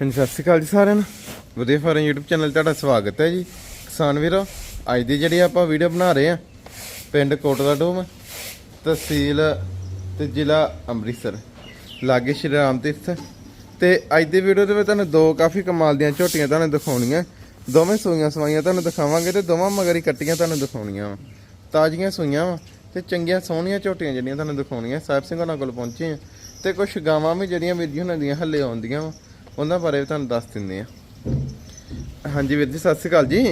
ਹਾਂਜੀ, ਸਤਿ ਸ਼੍ਰੀ ਅਕਾਲ ਜੀ ਸਾਰਿਆਂ ਨੂੰ। ਵਧੀਆ ਫਾਰਮ YouTube ਚੈਨਲ ਤੁਹਾਡਾ ਸਵਾਗਤ ਹੈ ਜੀ। ਕਿਸਾਨ ਵੀਰੋ, ਅੱਜ ਦੀ ਜਿਹੜੀ ਆਪਾਂ ਵੀਡੀਓ ਬਣਾ ਰਹੇ ਆ ਪਿੰਡ ਕੋਟਲਾ ਡੋਮ, ਤਹਿਸੀਲ ਤੇ ਜ਼ਿਲ੍ਹਾ ਅੰਮ੍ਰਿਤਸਰ। ਲਾਗੇ ਸ਼੍ਰੀ ਰਾਮ ਤੀਰਥ। ਤੇ ਅੱਜ ਦੀ ਵੀਡੀਓ ਦੇ ਵਿੱਚ ਤੁਹਾਨੂੰ ਦੋ ਕਾਫੀ ਕਮਾਲ ਦੀਆਂ ਝੋਟੀਆਂ ਤੁਹਾਨੂੰ ਦਿਖਾਉਣੀਆਂ। ਦੋਵੇਂ ਸੂਈਆਂ ਸਵਾਈਆਂ ਤੁਹਾਨੂੰ ਦਿਖਾਵਾਂਗੇ ਤੇ ਦੋਵਾਂ ਮਗਰੀ ਕੱਟੀਆਂ ਤੁਹਾਨੂੰ ਦਿਖਾਉਣੀਆਂ ਵਾ। ਤਾਜ਼ੀਆਂ ਸੂਈਆਂ ਵਾ ਤੇ ਚੰਗੀਆਂ ਸੋਹਣੀਆਂ ਝੋਟੀਆਂ ਜਿਹੜੀਆਂ ਤੁਹਾਨੂੰ ਦਿਖਾਉਣੀਆਂ। ਸਾਹਿਬ ਸਿੰਘ ਉਹਨਾਂ ਕੋਲ ਪਹੁੰਚੇ ਆ ਤੇ ਕੁਝ ਗਾਵਾਂ ਵੀ ਜਿਹੜੀਆਂ ਵੀਰ ਜੀ ਉਹਨਾਂ ਦੀਆਂ ਹੱਲੇ ਆਉਂਦੀਆਂ ਵਾ। ਉਹਨਾਂ ਬਾਰੇ ਵੀ ਤੁਹਾਨੂੰ ਦੱਸ ਦਿੰਦੇ ਆ ਹਾਂਜੀ ਵੀਰ ਜੀ ਸਤਿ ਸ਼੍ਰੀ ਅਕਾਲ ਜੀ।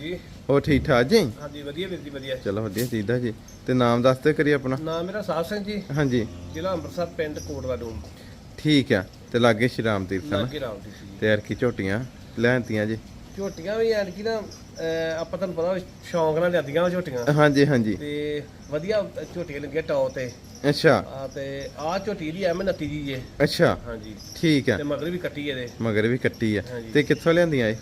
ਜੀ। ਹੋਰ ਠੀਕ ਠਾਕ ਜੀ? ਹਾਂਜੀ ਵਧੀਆ ਵੀਰ ਜੀ ਵਧੀਆ। ਚਲੋ ਵਧੀਆ ਚਾਹੀਦਾ ਜੀ। ਤੇ ਨਾਮ ਦੱਸ ਤੇ ਕਰੀ ਆਪਣਾ। ਨਾਮ ਮੇਰਾ ਸਾਹਿਬ ਸਿੰਘ ਜੀ। ਹਾਂਜੀ। ਜ਼ਿਲ੍ਹਾ ਅੰਮ੍ਰਿਤਸਰ ਪਿੰਡ ਕੋਟਲਾ ਡੂਮ। ਠੀਕ ਆ। ਤੇ ਲਾਗੇ ਸ਼੍ਰੀ ਰਾਮ ਤੀਰਥ ਨਾ? ਲਾਗੇ ਰਾਮ ਦੀ ਸੀ ਤੇ ਯਾਰ ਕੀ ਝੋਟੀਆਂ ਲੈਣਤੀਆਂ ਜੀ। ਝੋਟੀਆਂ ਵੀ ਐਨ ਕੀ ਨਾ ਆਪਾਂ ਤੁਹਾਨੂੰ ਪਤਾ ਸ਼ੌਂਕ ਨਾਲ ਲਿਆਦੀਆਂ ਝੋਟੀਆਂ। ਹਾਂਜੀ ਹਾਂਜੀ। ਤੇ ਵਧੀਆ ਝੋਟੀਆਂ ਲੱਗੀਆਂ ਟੌਪ ਤੇ। ਅੱਛਾ। ਆ ਤੇ ਆਹ ਝੋਟੀ ਦੀ ਐਮ 29 ਜੀ ਅੱਛਾ। ਹਾਂਜੀ। ਠੀਕ ਆ। ਤੇ ਮਗਰ ਵੀ ਕੱਟੀ ਇਹਦੇ। ਮਗਰ ਵੀ ਕੱਟੀ ਆ। ਹਾਂਜੀ। ਤੇ ਕਿੱਥੋਂ ਲਿਆਂਦੀਆਂ ਇਹ?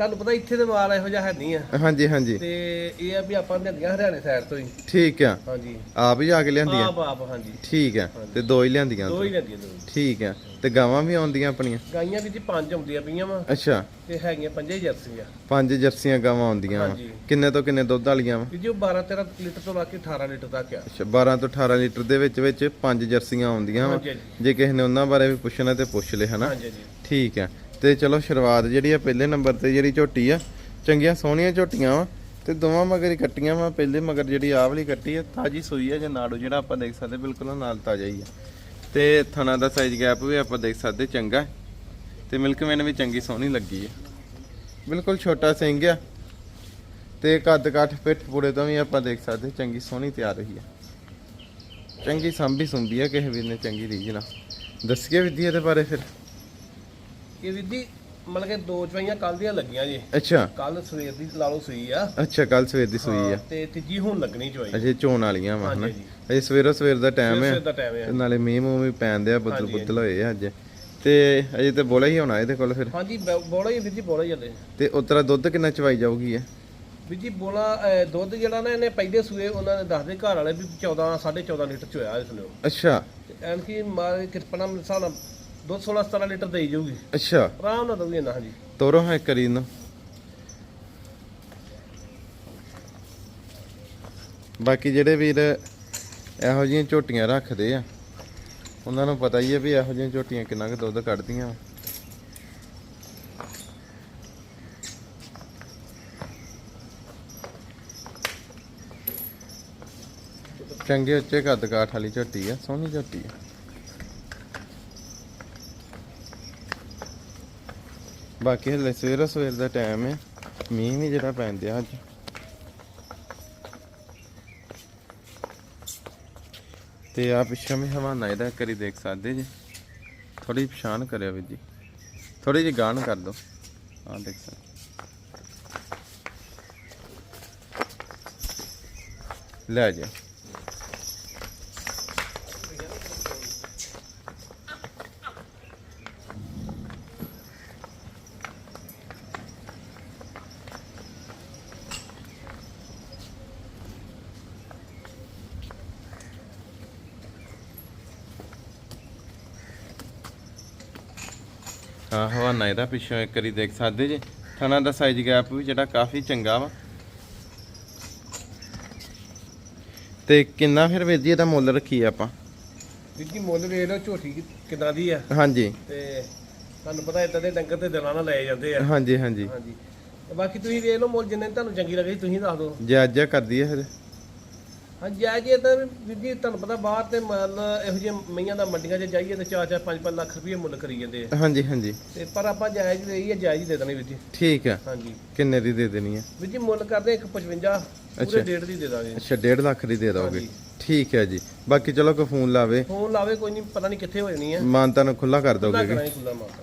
ਤੁਹਾਨੂੰ ਪਤਾ ਇੱਥੇ ਤੇ ਮਾਲ ਇਹੋ ਜਿਹਾ ਹੈ ਨਹੀਂ ਆ। ਹਾਂਜੀ ਹਾਂਜੀ। ਤੇ ਇਹ ਆ ਵੀ ਆਪਾਂ ਲਿਆਂਦੀਆਂ ਹਰਿਆਣੇ ਸਾਈਡ ਤੋਂ ਹੀ। ਠੀਕ ਆ। ਹਾਂਜੀ। ਆਪ ਹੀ ਜਾ ਕੇ ਲਿਆਂਦੀਆਂ? ਆਪ ਆਪ ਹਾਂਜੀ। ਠੀਕ ਆ। ਤੇ ਦੋ ਹੀ ਲਿਆਂਦੀਆਂ ਦੋ ਹੀ ਲੈਂਦੀਆਂ ਦੋ ਠੀਕ ਆ। ਤੇ ਗਾਵਾਂ ਵੀ ਆਉਂਦੀਆਂ ਆਪਣੀਆਂ? ਗਾਈਆਂ ਵੀ ਜੀ ਪੰਜ ਆਉਂਦੀਆਂ ਪਈਆਂ ਵਾ। ਅੱਛਾ। ਤੇ ਹੈਗੀਆਂ ਪੰਜੇ ਜਰਸੀਆਂ। ਪੰਜ ਜਰਸੀਆਂ ਗਾਵਾਂ ਆਉਂਦੀਆਂ ਵਾ। ਹਾਂਜੀ। ਕਿੰਨੇ ਤੋਂ ਕਿੰਨੇ ਦੁੱਧ ਵਾਲੀਆਂ ਵਾ? ਵੀ ਜੀ ਉਹ 12 13 ਲੀਟਰ ਤੋਂ ਲਾ ਕੇ 18 ਲੀਟਰ ਤੱਕ ਆ। ਅੱਛਾ 12 ਤੋਂ 18 ਲੀਟਰ ਦੇ ਵਿੱਚ ਵਿੱਚ ਪੰਜ ਜਰਸੀਆਂ ਆਉਂਦੀਆਂ ਵਾ। ਹਾਂਜੀ। ਜੇ ਕਿਸੇ ਨੇ ਉਹਨਾਂ ਬਾਰੇ ਵੀ ਪੁੱਛਣਾ ਤੇ ਪੁੱਛ ਲੈ ਹਨਾ? ਹਾਂਜੀ ਹਾਂਜੀ। ਠੀਕ ਆ। ਤੇ ਚਲੋ ਸ਼ੁਰੂਆਤ ਜਿਹੜੀ ਆ ਪਹਿਲੇ ਨੰਬਰ ਤੇ ਜਿਹੜੀ ਝੋਟੀ ਆ, ਚੰਗੀਆਂ ਸੋਹਣੀਆਂ ਝੋਟੀਆਂ ਵਾ ਤੇ ਦੋਵਾਂ ਮਗਰ ਹੀ ਕੱਟੀਆਂ ਵਾ, ਪਹਿਲੇ ਮਗਰ ਜਿਹੜੀ ਆਹ ਵਾਲੀ ਕੱਟੀ ਆ, ਤਾਜੀ ਸੂਈ ਆ ਜਾਂ ਨਾੜੂ ਜਿਹੜਾ ਆਪਾਂ ਦੇਖ ਸਕਦੇ ਬਿਲਕੁਲ ਉਹ ਨਾਲ ਤਾਜ਼ਾ ਹੀ ਆ। ਤੇ ਥਣਾ ਦਾ ਸਾਈਜ਼ ਗੈਪ ਵੀ ਆਪਾਂ ਦੇਖ ਸਕਦੇ ਚੰਗਾ ਹੈ। ਤੇ ਮਿਲਕ ਮੈਨ ਵੀ ਚੰਗੀ ਸੋਹਣੀ ਲੱਗੀ ਆ। ਬਿਲਕੁਲ ਛੋਟਾ ਸਿੰਘ ਆ ਤੇ ਕੱਦ ਕੱਠ ਪਿੱਠ ਪੂੜੇ ਤੋਂ ਵੀ ਆਪਾਂ ਦੇਖ ਸਕਦੇ ਚੰਗੀ ਸੋਹਣੀ ਤਿਆਰ ਹੋਈ ਆ। ਚੰਗੀ ਸੰਭੀ ਸੁੰਭੀ ਆ, ਕਿਸੇ ਵੀਰ ਨੇ ਚੰਗੀ ਰੀਝ ਨਾਲ। ਦੱਸੀਏ ਵਿਧੀ ਇਹਦੇ ਬਾਰੇ ਫਿਰ। ਇਹ ਵੀ ਜੀ ਮਤਲਬ ਕਿ ਦੋ ਚਵਾਈਆਂ ਕੱਲ ਦੀਆਂ ਲੱਗੀਆਂ ਜੀ। ਅੱਛਾ। ਕੱਲ ਸਵੇਰ ਦੀ ਲਾ ਲਓ ਸੂਈ ਆ। ਅੱਛਾ ਕੱਲ ਸਵੇਰ ਦੀ ਸੂਈ ਆ। ਤੇ ਤੀਜੀ ਹੁਣ ਲੱਗਣੀ ਚਵਾਈ। ਅਜੇ ਚੋਣ ਵਾਲੀਆਂ ਵਾ ਹਨਾ? ਅਜੇ ਸਵੇਰੋ ਸਵੇਰ ਦਾ ਟਾਈਮ ਹੈ ਤੇ ਨਾਲੇ ਮੀਂਹ ਮੂੰਹ ਵੀ ਪੈਂਦੇ ਆ ਬੱਦਲ ਬੁੱਦਲ ਹੋਏ ਆ ਅੱਜ। ਤੇ ਅਜੇ ਤੇ ਬੋਲਾ ਹੀ ਹੋਣਾ ਇਹਦੇ ਕੋਲ ਫਿਰ। ਹਾਂਜੀ ਬੋਲਾ ਹੀ ਵੀਰ ਜੀ ਬੋਲਾ ਹੀ ਹਲੇ। ਤੇ ਉਤਰਾ ਦੁੱਧ ਕਿੰਨਾ ਚਵਾਈ ਜਾਊਗੀ ਇਹ? ਵੀਰ ਜੀ ਬੋਲਾ ਦੁੱਧ ਜਿਹੜਾ ਨਾ ਇਹਨੇ ਪਹਿਲੇ ਸੂਏ ਉਹਨਾਂ ਨੇ ਦੱਸਦੇ ਘਰ ਵਾਲੇ ਵੀ 14 14.5 ਲੀਟਰ ਚ ਹੋਇਆ ਇਸ ਨੂੰ ਅੱਛਾ। ਐਨ ਕੀ ਮਾਰ ਕਿਰਪਾ ਨਾਲ ਮੇਰੇ ਹਿਸਾਬ ਨਾਲ ਦੁੱਧ 16 17 ਲੀਟਰ ਦੇਈ ਜਾਊਗੀ। ਅੱਛਾ। ਆਰਾਮ ਨਾਲ ਦਊਗੀ ਨਾ ਹਾਂਜੀ। ਤੋਰੋ ਹੈ ਕਰੀ ਨੂੰ ਬਾਕੀ ਜਿਹੜੇ ਵੀਰ ਇਹੋ ਜਿਹੀਆਂ ਝੋਟੀਆਂ ਰੱਖਦੇ ਆ ਉਹਨਾਂ ਨੂੰ ਪਤਾ ਹੀ ਹੈ ਵੀ ਇਹੋ ਜਿਹੀਆਂ ਝੋਟੀਆਂ ਕਿੰਨਾ ਕੁ ਦੁੱਧ ਕੱਢਦੀਆਂ। ਚੰਗੇ ਉੱਚੇ ਕੱਦ ਕਾਠ ਵਾਲੀ ਝੋਟੀ ਆ ਸੋਹਣੀ ਝੋਟੀ ਆ। ਬਾਕੀ ਹਲੇ ਸਵੇਰ ਸਵੇਰ ਦਾ ਟਾਈਮ ਹੈ। ਮੀਂਹ ਵੀ ਜਿਹੜਾ ਪੈਂਦਿਆ ਅੱਜ। ਤੇ ਆ ਪਿੱਛੇ ਵੀ ਹਵਾਨਾ ਇਹਦਾ ਕਰੀ ਦੇਖ ਸਕਦੇ ਜੀ। ਥੋੜੀ ਪਛਾਣ ਕਰਿਓ ਵੀ ਜੀ। ਥੋੜੀ ਜਿਹੀ ਗਾਣ ਕਰ ਦਿਓ। ਆ ਦੇਖ ਸਕਦੇ। ਲੈ ਜਾ ਹਾਂ ਹਵਾਨਾ ਇਹਦਾ ਪਿੱਛੋਂ ਇੱਕ ਵਾਰੀ ਦੇਖ ਸਕਦੇ ਜੀ। ਥਣਾ ਦਾ ਸਾਈਜ਼ ਗੈਪ ਵੀ ਜਿਹੜਾ ਕਾਫੀ ਚੰਗਾ ਵਾ। ਤੇ ਕਿੰਨਾ ਫਿਰ ਵੀਰ ਜੀ ਇਹਦਾ ਮੁੱਲ ਰੱਖੀ ਆਪਾਂ? ਵੀਰ ਜੀ ਮੁੱਲ ਵੇਖ ਲਓ ਝੋਟੀ ਕਿ- ਕਿੱਦਾਂ ਦੀ ਆ। ਹਾਂਜੀ। ਤੇ ਤੁਹਾਨੂੰ ਪਤਾ ਇਦਾਂ ਦੇ ਡੰਗਰ ਤੇ ਦਿਲਾਂ ਨਾਲ ਲਏ ਜਾਂਦੇ ਆ। ਹਾਂਜੀ ਹਾਂਜੀ। ਹਾਂਜੀ। ਤੇ ਬਾਕੀ ਤੁਸੀਂ ਵੇਖ ਲਓ ਮੁੱਲ ਜਿੰਨੇ ਤੁਹਾਨੂੰ ਚੰਗੀ ਲੱਗੇ ਤੁਸੀਂ ਦੱਸ ਦਿਓ। ਜਾਇਜ਼ਾ ਕਰਦੀ ਹੈ ਫਿਰ। ਹਾਂਜੀ ਆ ਜੀ ਤਾਂ ਵੀਰ ਜੀ ਤੁਹਾਨੂੰ ਪਤਾ ਬਾਹਰ ਤੇ ਮੁੱਲ ਇਹੋ ਜਿਹੇ ਮਈਆਂ ਦਾ ਮੰਡੀਆਂ 'ਚ ਜਾਈਏ ਤੇ 4-4 5-5 ਲੱਖ ਰੁਪਏ ਮੁੱਲ ਕਰੀ ਜਾਂਦੇ ਆ। ਹਾਂਜੀ ਹਾਂਜੀ। ਤੇ ਪਰ ਆਪਾਂ ਜਾਇਜ਼ ਲਈ ਆ ਜਾਇਜ਼ ਹੀ ਦੇ ਦੇਣੀ ਵੀਰ ਜੀ। ਠੀਕ ਆ। ਹਾਂਜੀ। ਕਿੰਨੇ ਦੀ ਦੇ ਦੇਣੀ ਹੈ ਵੀਰ ਜੀ ਮੁੱਲ ਕਰਦੇ 155 ਪੂਰੇ ਡੇਢ ਦੀ ਦੇ ਦਾਂਗੇ। ਅੱਛਾ 1.5 ਲੱਖ ਦੀ ਦੇ ਦੋਗੇ। ਠੀਕ ਹੈ ਜੀ। ਬਾਕੀ ਚਲੋ ਕੋਈ ਫੋਨ ਲਾਵੇ। ਫੋਨ ਲਾਵੇ ਕੋਈ ਨਹੀਂ ਪਤਾ ਨਹੀਂ ਕਿੱਥੇ ਹੋ ਜਾਣੀ ਆ। ਮਾਨਤਾ ਨੂੰ ਖੁੱਲਾ ਕਰ ਦੋਗੇ।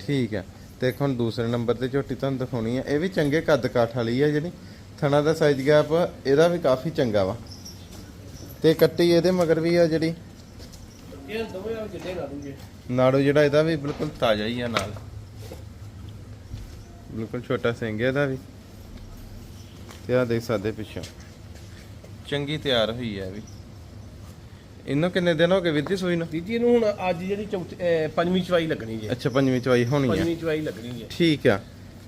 ਠੀਕ ਹੈ ਤੇ ਹੁਣ ਦੂਸਰੇ ਨੰਬਰ ਤੇ ਝੋਟੀ ਤੁਹਾਨੂੰ ਦਿਖਾਉਣੀ ਹੈ ਇਹ ਵੀ ਚੰਗੇ ਕੱਦ ਕਾਠ ਵਾਲੀ ਹੈ ਜਿਹੜੀ। ਥਣਾ ਦਾ ਸਾਈਜ਼ ਗੈਪ ਇਹਦਾ ਵੀ ਕਾਫੀ ਚੰਗਾ ਵਾ। ਤੇ ਕੱਟੀ ਇਹਦੇ ਮਗਰ ਵੀ ਆ ਜਿਹੜੀ। ਇਹ ਦੋਵੇਂ ਆ ਜਿੱਡੇ ਲਾ ਦੂਗੇ ਨਾੜੂ ਜਿਹੜਾ ਇਹਦਾ ਵੀ ਬਿਲਕੁਲ ਤਾਜ਼ਾ ਹੀ ਆ ਨਾਲ। ਬਿਲਕੁਲ ਛੋਟਾ ਸਿੰਘ ਇਹਦਾ ਵੀ। ਤੇ ਆ ਦੇਖ ਸਕਦੇ ਪਿੱਛੋਂ। ਚੰਗੀ ਤਿਆਰ ਹੋਈ ਹੈ ਵੀ। ਇਹਨੂੰ ਕਿੰਨੇ ਦਿਨ ਹੋ ਗਏ ਵੀਰ ਜੀ ਸੂਈ ਨੂੰ? ਜੀ ਇਹਨੂੰ ਹੁਣ ਅੱਜ ਜਿਹੜੀ ਚੌਥੀ ਅਹ ਪੰਜਵੀਂ ਚਵਾਈ ਲੱਗਣੀ ਜੀ। ਅੱਛਾ ਪੰਜਵੀਂ ਚਵਾਈ ਹੋਣੀ ਆ। ਪੰਜਵੀਂ ਚਵਾਈ ਲੱਗਣੀ ਜੀ ਠੀਕ ਆ।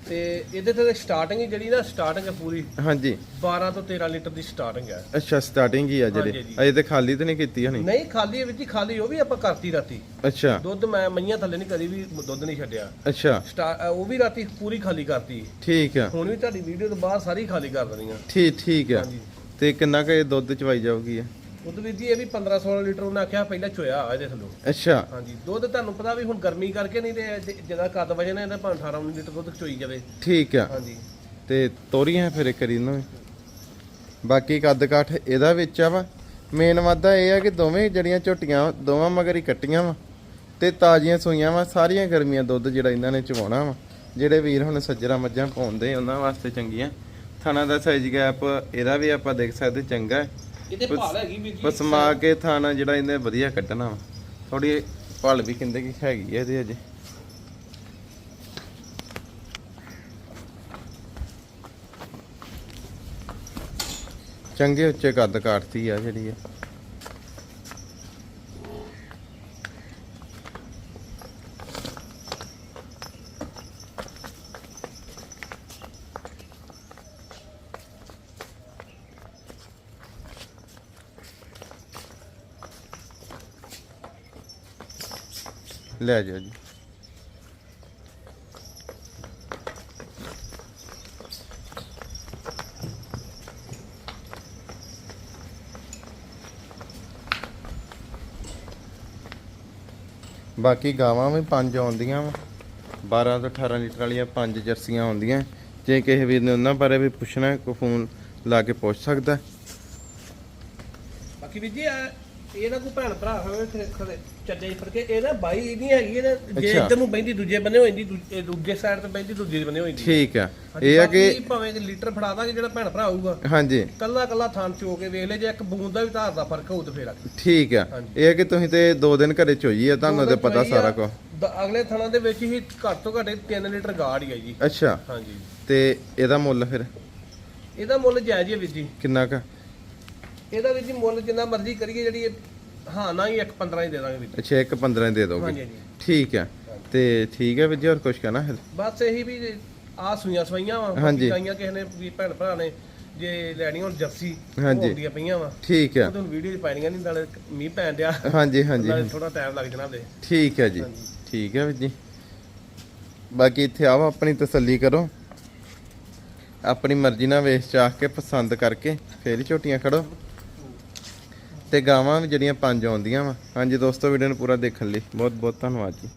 ਤੇ ਇਹਦੇ ਤੇ ਸਟਾਰਟਿੰਗ ਜਿਹੜੀ ਨਾ ਸਟਾਰਟਿੰਗ ਹੈ ਪੂਰੀ। ਹਾਂਜੀ। 12 ਤੋਂ 13 ਲੀਟਰ ਦੀ ਸਟਾਰਟਿੰਗ ਹੈ। ਅੱਛਾ ਸਟਾਰਟਿੰਗ ਹੀ ਆ ਹਾਂਜੀ, ਜਿਹੜੇ ਜੀ। ਅਜੇ ਤੇ ਖਾਲੀ ਤੇ ਨਹੀਂ ਕੀਤੀ ਹਣੀ? ਨਹੀਂ ਖਾਲੀ ਵਿੱਚ ਹੀ ਖਾਲੀ ਉਹ ਵੀ ਆਪਾਂ ਕਰਤੀ ਰਾਤੀ। ਅੱਛਾ। ਦੁੱਧ ਮੈਂ ਮਈਆਂ ਥੱਲੇ ਨਹੀਂ ਕਦੀ ਵੀ ਦੁੱਧ ਨਹੀਂ ਛੱਡਿਆ। ਅੱਛਾ। ਸਟਾ- ਉਹ ਵੀ ਰਾਤੀ ਪੂਰੀ ਖਾਲੀ ਕਰਤੀ। ਠੀਕ ਆ। ਹੁਣ ਵੀ ਤੁਹਾਡੀ ਵੀਡੀਓ ਤੋਂ ਬਾਅਦ ਸਾਰੀ ਖਾਲੀ ਕਰ ਦੇਣੀ ਆ ਠੀਕ ਠੀਕ ਆ। ਹਾਂਜੀ। ਤੇ ਕਿੰਨਾ ਕੁ ਇਹ ਦੁੱਧ ਚਵਾਈ ਜਾਊਗੀ ਆ ਦੁੱਧ ਵੀਰ ਜੀ ਇਹ ਵੀ 15 16 ਲੀਟਰ ਉਹਨੇ ਆਖਿਆ ਪਹਿਲਾਂ ਚੋਇਆ ਆ ਇਹਦੇ ਥੱਲੋਂ। ਅੱਛਾ। ਹਾਂਜੀ ਦੁੱਧ ਤੁਹਾਨੂੰ ਪਤਾ ਵੀ ਹੁਣ ਗਰਮੀ ਕਰਕੇ ਨਹੀਂ ਤੇ ਜਿਹਦਾ ਕੱਦ ਵਜਨ ਇਹਦਾ ਭਾਵੇਂ 18 19 ਲੀਟਰ ਦੁੱਧ ਚੋਈ ਜਾਵੇ। ਠੀਕ ਆ। ਹਾਂਜੀ। ਤੇ ਤੋਰੀਆਂ ਫਿਰ ਇੱਕ ਇਹਨੂੰ ਵੀ। ਬਾਕੀ ਕੱਦ ਕਾਠ ਇਹਦਾ ਵਿੱਚ ਆ ਵਾ। ਮੇਨ ਵਾਦਾ ਇਹ ਆ ਕਿ ਦੋਵੇਂ ਜਿਹੜੀਆਂ ਝੋਟੀਆਂ ਵਾ, ਦੋਵਾਂ ਮਗਰ ਹੀ ਕੱਟੀਆਂ ਵਾ। ਤੇ ਤਾਜ਼ੀਆਂ ਸੂਈਆਂ ਵਾ ਸਾਰੀਆਂ ਗਰਮੀਆਂ ਦੁੱਧ ਜਿਹੜਾ ਇਹਨਾਂ ਨੇ ਚਵਾਉਣਾ ਵਾ। ਜਿਹੜੇ ਵੀਰ ਹੁਣ ਸੱਜਰਾ ਮੱਝਾਂ ਪਾਉਂਦੇ ਉਹਨਾਂ ਵਾਸਤੇ ਚੰਗੀਆਂ। ਥਾਣਾ ਦਾ ਸਾਈਜ਼ ਗੈਪ ਇਹਦਾ ਵੀ ਆਪਾਂ ਦੇਖ ਸਕਦੇ ਚੰਗਾ ਹੈ। ਇਹਦੇ ਭਾਲ ਹੈਗੀ ਜੀ ਬਸ ਮਾ ਕੇ ਥਾਣਾ ਜਿਹੜਾ ਇਹਨੇ ਵਧੀਆ ਕੱਢਣਾ ਵਾ। ਥੋੜੀ ਭਲ ਵੀ ਕਹਿੰਦੇ ਕਿ ਹੈਗੀ ਆ ਇਹਦੇ ਅਜੇ ਚੰਗੇ ਉੱਚੇ ਕੱਦ ਕਾਟਤੀ ਆ ਜਿਹੜੀ ਆ। ਲੈ ਜਾਓ ਜੀ। ਬਾਕੀ ਗਾਵਾਂ ਵੀ ਪੰਜ ਆਉਂਦੀਆਂ ਵਾ। 12 ਤੋਂ 18 ਲੀਟਰ ਵਾਲੀਆਂ ਪੰਜ ਜਰਸੀਆਂ ਆਉਂਦੀਆਂ। ਜੇ ਕਿਸੇ ਵੀਰ ਨੇ ਉਹਨਾਂ ਬਾਰੇ ਵੀ ਪੁੱਛਣਾ ਕੋ ਫੋਨ ਲਾ ਕੇ ਪੁੱਛ ਸਕਦਾ ਬਾਕੀ ਵੀਰ ਜੀ ਇਹ- ਇਹ ਨਾ ਕੋਈ ਭੈਣ ਭਰਾ ਹੋਵੇ ਤੇ ਖਰੇ ਚੱਡੇ ਫੜ ਕੇ ਇਹ ਨਾ ਬਾਈ ਨਹੀਂ ਹੈਗੀ ਇਹ ਜੇ ਅੱਛਾ। ਇੱਧਰ ਨੂੰ ਬੈਂਦੀ ਦੂਜੇ ਬੰਨੇ ਹੋ ਜਾਂਦੀ ਦੂ- ਇਹ ਦੂਜੇ ਸਾਈਡ ਤੇ ਬੈਂਦੀ ਦੂਜੇ ਬੰਨੇ ਹੋ ਜਾਂਦੀ। ਠੀਕ ਆ। ਇਹ ਆ ਕਿ ਭਾਵੇਂ ਲੀਟਰ ਫੜਾ ਦਾਂਗੇ ਜਿਹੜਾ ਭੈਣ ਭਰਾ ਆਊਗਾ। ਹਾਂਜੀ। ਕੱਲਾ ਕੱਲਾ ਥਾਂ ਚੋ ਕੇ ਵੇਖ ਲੈ ਜੇ ਇੱਕ ਬੂੰਦ ਦਾ ਵੀ ਧਾਰ ਦਾ ਫ਼ਰਕ ਹੋਊ ਤੇ ਫੇਰ ਆ ਠੀਕ ਆ। ਇਹ ਆ ਕਿ ਤੁਸੀਂ ਤੇ ਦੋ ਦਿਨ ਘਰੇ ਚੋਈ ਆ ਤੁਹਾਨੂੰ ਤੇ ਪਤਾ ਸਾਰਾ ਕੁਝ ਦ- ਅਗਲੇ ਥਾਂ ਦੇ ਵਿੱਚ ਹੀ ਘੱਟ ਤੋਂ ਘੱਟ 3 ਲੀਟਰ ਗਾੜ ਹੀ ਹੈ ਜੀ। ਅੱਛਾ। ਹਾਂਜੀ। ਤੇ ਇਹਦਾ ਮੁੱਲ ਫਿਰ? ਇਹਦਾ ਮੁੱਲ ਜਾਇਜ਼ ਹੀ ਹੈ ਵੀਰ ਜੀ। ਕਿੰਨਾ ਕ? ਇਹਦਾ ਜੀ ਮੁੱਲ ਜਿੰਨਾ ਮਰਜ਼ੀ ਕਰੀਏ ਜਿਹੜੀ ਇਹ- ਹਾਂ ਨਾ ਹੀ 1 15 ਹੀ ਦੇ ਦਾਂਗੇ ਵੀਰ ਜੀ ਅੱਛਾ ਇੱਕ 15 ਦੇ ਦੋਗੇ। ਹਾਂਜੀ ਠੀਕ ਆ ਤੇ ਠੀਕ ਹੈ ਵੀਰ ਜੀ ਹੋਰ ਕੁਝ ਕਹਿਣਾ ਹੈ? ਬਸ ਇਹੀ ਵੀ ਆ ਸੂਈਆਂ ਸਵਾਈਆਂ ਵਾ ਹਾਂਜੀ। ਕਿਸੇ ਨੇ ਵੀ ਭੈਣ ਭਰਾ ਨੇ ਜੇ ਲੈਣੀ ਹੁਣ ਜਰਸੀ ਹਾਂਜੀ। ਹੁੰਦੀਆਂ ਪਈਆਂ ਵਾ। ਠੀਕ ਉਹ ਤੁਹਾਨੂੰ ਵੀਡੀਓ 'ਚ ਪੈਣੀਆਂ ਨਹੀਂ ਨਾਲੇ ਮੀਂਹ ਪੈਣ ਡਿਆ। ਹਾਂਜੀ ਹਾਂਜੀ। ਨਾਲੇ ਥੋੜਾ ਟਾਈਮ ਲੱਗ ਜਾਣਾ ਦੇ ਠੀਕ ਹੈ ਜੀ। ਹਾਂਜੀ। ਠੀਕ ਹੈ ਵੀਰ ਜੀ। ਬਾਕੀ ਇੱਥੇ ਆਓ ਆਪਣੀ ਤਸੱਲੀ ਕਰੋ। ਆਪਣੀ ਮਰਜ਼ੀ ਨਾਲ ਵੇਚ ਚਾਹ ਕੇ ਪਸੰਦ ਕਰਕੇ ਫੇਰ ਹੀ ਝੋਟੀਆਂ ਖੜੋ। ਤੇ ਗਾਵਾਂ ਵੀ ਜਿਹੜੀਆਂ ਪੰਜ ਆਉਂਦੀਆਂ ਵਾ। ਹਾਂਜੀ ਦੋਸਤੋ ਵੀਡੀਓ ਨੂੰ ਪੂਰਾ ਦੇਖਣ ਲਈ ਬਹੁਤ ਬਹੁਤ ਧੰਨਵਾਦ ਜੀ।